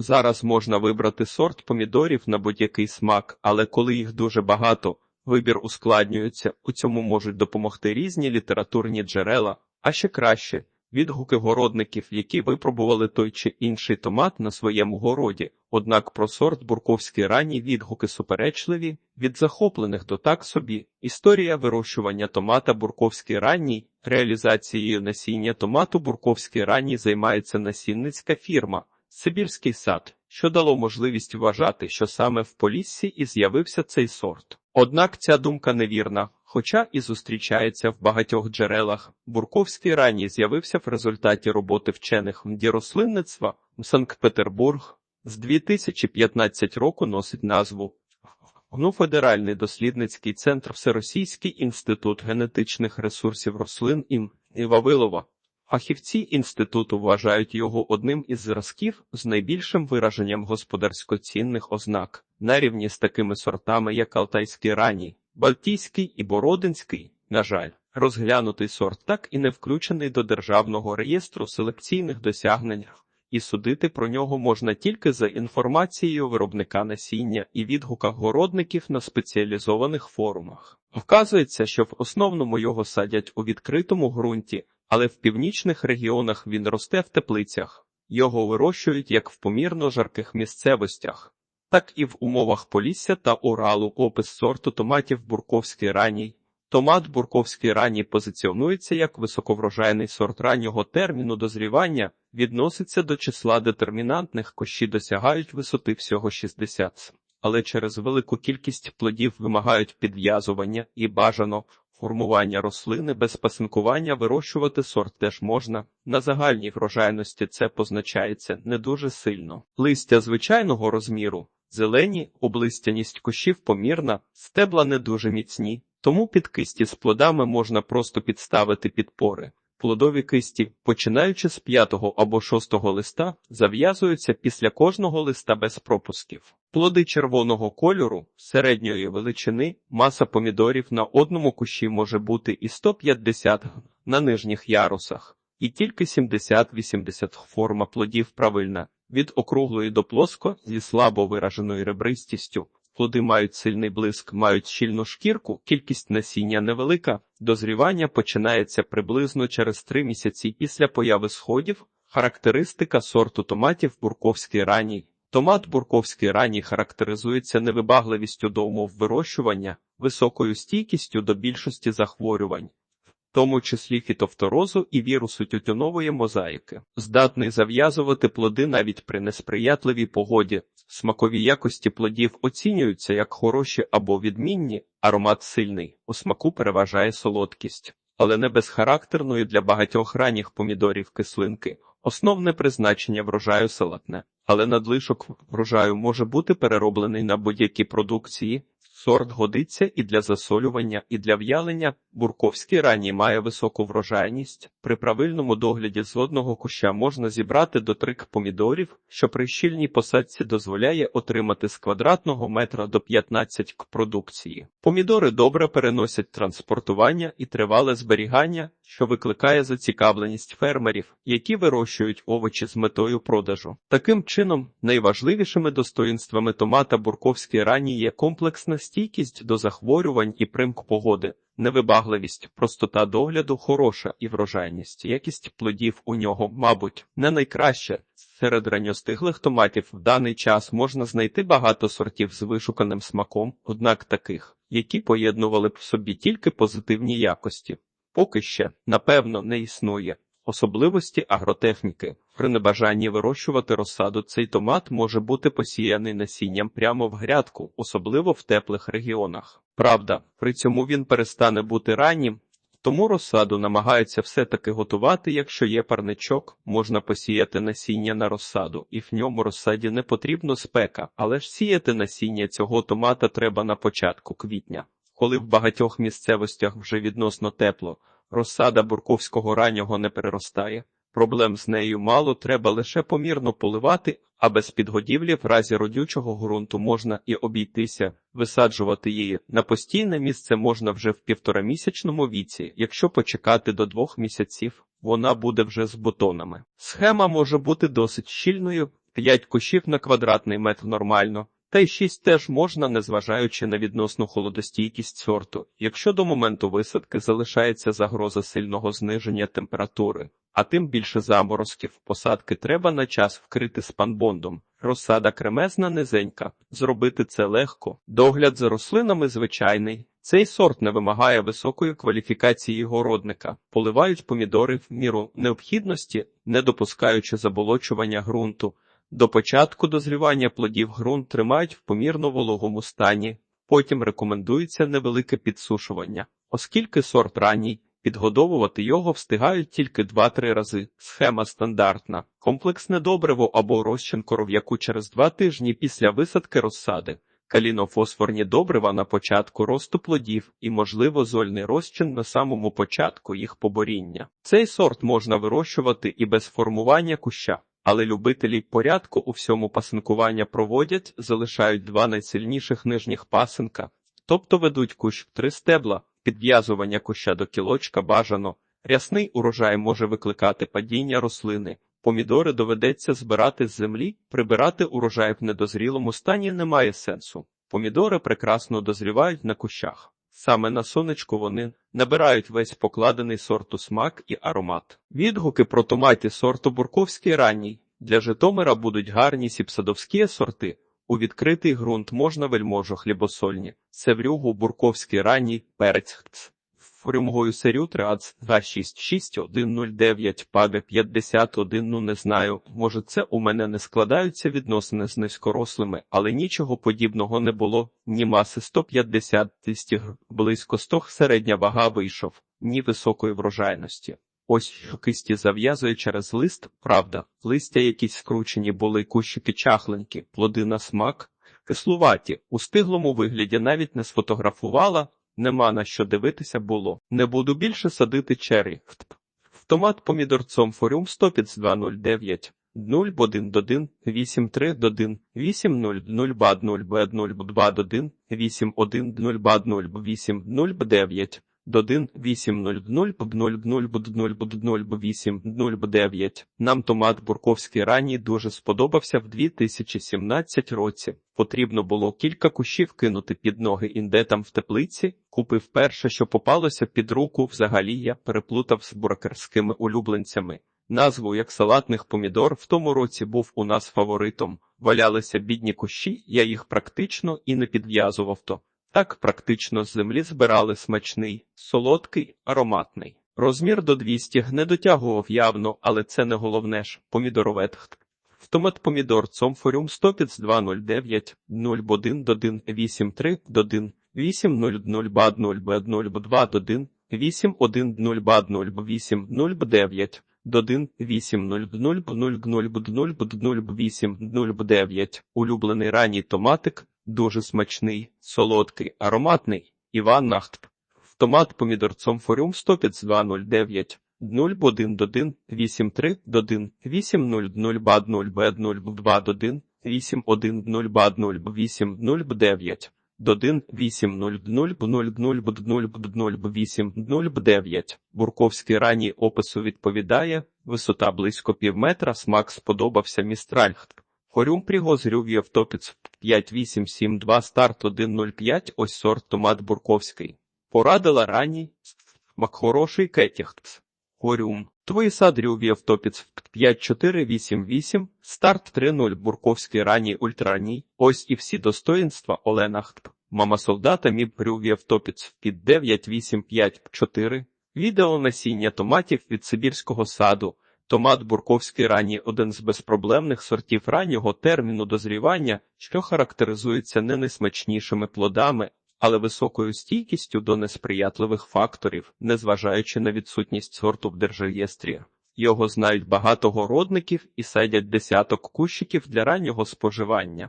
Зараз можна вибрати сорт помідорів на будь-який смак, але коли їх дуже багато, вибір ускладнюється. У цьому можуть допомогти різні літературні джерела, а ще краще відгуки городників, які випробували той чи інший томат на своєму городі. Однак про сорт бурковський ранній відгуки суперечливі, від захоплених до так собі. Історія вирощування томата бурковський ранній, реалізацією насіння томату бурковський ранній займається насінницька фірма Сибірський сад, що дало можливість вважати, що саме в Поліссі і з'явився цей сорт. Однак ця думка невірна, хоча і зустрічається в багатьох джерелах. Бурковський ранній з'явився в результаті роботи вчених в рослинництва Санкт-Петербург. З 2015 року носить назву ГНУ Федеральний дослідницький центр Всеросійський інститут генетичних ресурсів рослин ім і Вавилова. Фахівці інституту вважають його одним із зразків з найбільшим вираженням господарсько-цінних ознак, на рівні з такими сортами, як Алтайський ранній, Балтійський і Бородинський. На жаль, розглянутий сорт так і не включений до державного реєстру селекційних досягнень, і судити про нього можна тільки за інформацією виробника насіння і відгуках городників на спеціалізованих форумах. Вказується, що в основному його садять у відкритому ґрунті, але в північних регіонах він росте в теплицях. Його вирощують як в помірно жарких місцевостях, так і в умовах Полісся та Уралу. Опис сорту томатів Бурковський ранній. Томат Бурковський ранній позиціонується як високоврожайний сорт раннього терміну дозрівання, відноситься до числа детермінантних кощі досягають висоти всього 60 але через велику кількість плодів вимагають підв'язування і бажано формування рослини без пасинкування вирощувати сорт теж можна. На загальній врожайності це позначається не дуже сильно. Листя звичайного розміру, зелені, облистяність кущів помірна, стебла не дуже міцні, тому під кисті з плодами можна просто підставити підпори. Плодові кисті, починаючи з п'ятого або шостого листа, зав'язуються після кожного листа без пропусків. Плоди червоного кольору, середньої величини, маса помідорів на одному кущі може бути і 150 на нижніх ярусах, і тільки 70-80 форма плодів правильна, від округлої до плоско зі слабо вираженою ребристістю. Плоди мають сильний блиск, мають щільну шкірку, кількість насіння невелика, дозрівання починається приблизно через три місяці після появи сходів. Характеристика сорту томатів Бурковський ранній. Томат Бурковський ранній характеризується невибагливістю до умов вирощування, високою стійкістю до більшості захворювань, в тому числі фітофторозу і вірусу тютюнової мозаїки, здатний зав'язувати плоди навіть при несприятливій погоді. Смакові якості плодів оцінюються як хороші або відмінні, аромат сильний, у смаку переважає солодкість, але не безхарактерної для багатьох ранніх помідорів кислинки. Основне призначення врожаю салатне, але надлишок врожаю може бути перероблений на будь-які продукції. Сорт годиться і для засолювання, і для в'ялення. Бурковський ранній має високу врожайність. При правильному догляді з одного куща можна зібрати до трик помідорів, що при щільній посадці дозволяє отримати з квадратного метра до 15 к продукції. Помідори добре переносять транспортування і тривале зберігання, що викликає зацікавленість фермерів, які вирощують овочі з метою продажу. Таким чином, найважливішими достоїнствами томата Бурковський ранній є комплексна стійкість до захворювань і примк погоди. Невибагливість, простота догляду хороша і врожайність, якість плодів у нього, мабуть, не найкраща. Серед ранньостиглих томатів в даний час можна знайти багато сортів з вишуканим смаком, однак таких, які поєднували б в собі тільки позитивні якості. Поки ще, напевно, не існує. Особливості агротехніки. При небажанні вирощувати розсаду цей томат може бути посіяний насінням прямо в грядку, особливо в теплих регіонах. Правда, при цьому він перестане бути раннім, тому розсаду намагаються все-таки готувати, якщо є парничок, можна посіяти насіння на розсаду, і в ньому розсаді не потрібно спека, але ж сіяти насіння цього томата треба на початку квітня, коли в багатьох місцевостях вже відносно тепло. Розсада бурковського раннього не переростає. Проблем з нею мало, треба лише помірно поливати, а без підгодівлі в разі родючого ґрунту можна і обійтися, висаджувати її на постійне місце можна вже в півторамісячному віці, якщо почекати до двох місяців, вона буде вже з бутонами. Схема може бути досить щільною. 5 кущів на квадратний метр нормально, та й 6 теж можна, незважаючи на відносну холодостійкість сорту, якщо до моменту висадки залишається загроза сильного зниження температури, а тим більше заморозків, посадки треба на час вкрити спанбондом. Розсада кремезна низенька, зробити це легко. Догляд за рослинами звичайний. Цей сорт не вимагає високої кваліфікації городника, поливають помідори в міру необхідності, не допускаючи заболочування ґрунту. До початку дозрівання плодів ґрунт тримають в помірно вологому стані, потім рекомендується невелике підсушування, оскільки сорт ранній, підгодовувати його встигають тільки 2-3 рази. Схема стандартна, комплексне добриво або розчин коров'яку через 2 тижні після висадки розсади. Калінофосфорні добрива на початку росту плодів і, можливо, зольний розчин на самому початку їх поборіння. Цей сорт можна вирощувати і без формування куща, але любителі порядку у всьому пасинкування проводять, залишають два найсильніших нижніх пасинка, тобто ведуть кущ три стебла, підв'язування куща до кілочка бажано. Рясний урожай може викликати падіння рослини. Помідори доведеться збирати з землі, прибирати урожай в недозрілому стані немає сенсу. Помідори прекрасно дозрівають на кущах. Саме на сонечку вони набирають весь покладений сорту смак і аромат. Відгуки про томати сорту Бурковський ранній. Для Житомира будуть гарні сіпсадовські сорти. У відкритий ґрунт можна вельможу хлібосольні. Севрюгу Бурковський ранній перець хц. Фрюмгою серю Триац 266-109 паде 51 ну не знаю, може це у мене не складаються відносини з низькорослими, але нічого подібного не було, ні маси 150 тистів, близько 100 середня вага вийшов, ні високої врожайності. Ось що кисті зав'язує через лист, правда, листя якісь скручені були, кущики чахленькі, плоди на смак, кислуваті, у стиглому вигляді навіть не сфотографувала, Нема на що дивитися було. Не буду більше садити черрі. Томат помідорцом форум 100 209 0 1 1 8 3 1 8 0 0 бад 0 б 0 2 1 8 1 0 бад 0 8 0 9 1 8 0 0 0 0 0 0 8 0 9 Нам томат Бурковський ранній дуже сподобався в 2017 році. Потрібно було кілька кущів кинути під ноги індетам в теплиці. Купив перше, що попалося під руку. Взагалі я переплутав з буракерськими улюбленцями. Назву як салатних помідор в тому році був у нас фаворитом. Валялися бідні кущі, я їх практично і не підв'язував то. Так практично з землі збирали смачний, солодкий, ароматний. Розмір до 200 не дотягував явно, але це не головне ж, помідоровет. Втомат помідор цомфоріум 100 209 01 1 83 1 8 0 0 бад 0 б 0 2 1 8 1 0 бад 0 8 0 9 1 8 0 0 0 0 0 0 8 0 9 Улюблений ранній томатик Дуже смачний, солодкий, ароматний. Іван Нахт. Томат помідорцом форум 105 0 1 83 1 8 0 0 бад 0 б 0 2 1 8 1 0 бад 0 8 0 9 1 8 0 0 0 0 0 0 8 0 9 Бурковський ранній опису відповідає, висота близько пів метра, смак сподобався містральхт. Хорюм пригозрюв Євтопіц 5872 старт 105 ось сорт томат Бурковський. Порадила ранній макхороший кетіхтс. Хорюм. Твої сад рюв Євтопіц 5488 старт 30 Бурковський ранній ультраній. Ось і всі достоїнства Олена Хтп. Мама солдата міб рюв Євтопіц під 9854. Відео насіння томатів від Сибірського саду. Томат Бурковський ранній один з безпроблемних сортів раннього терміну дозрівання, що характеризується не найсмачнішими плодами, але високою стійкістю до несприятливих факторів, незважаючи на відсутність сорту в держреєстрі. Його знають багато городників і садять десяток кущиків для раннього споживання.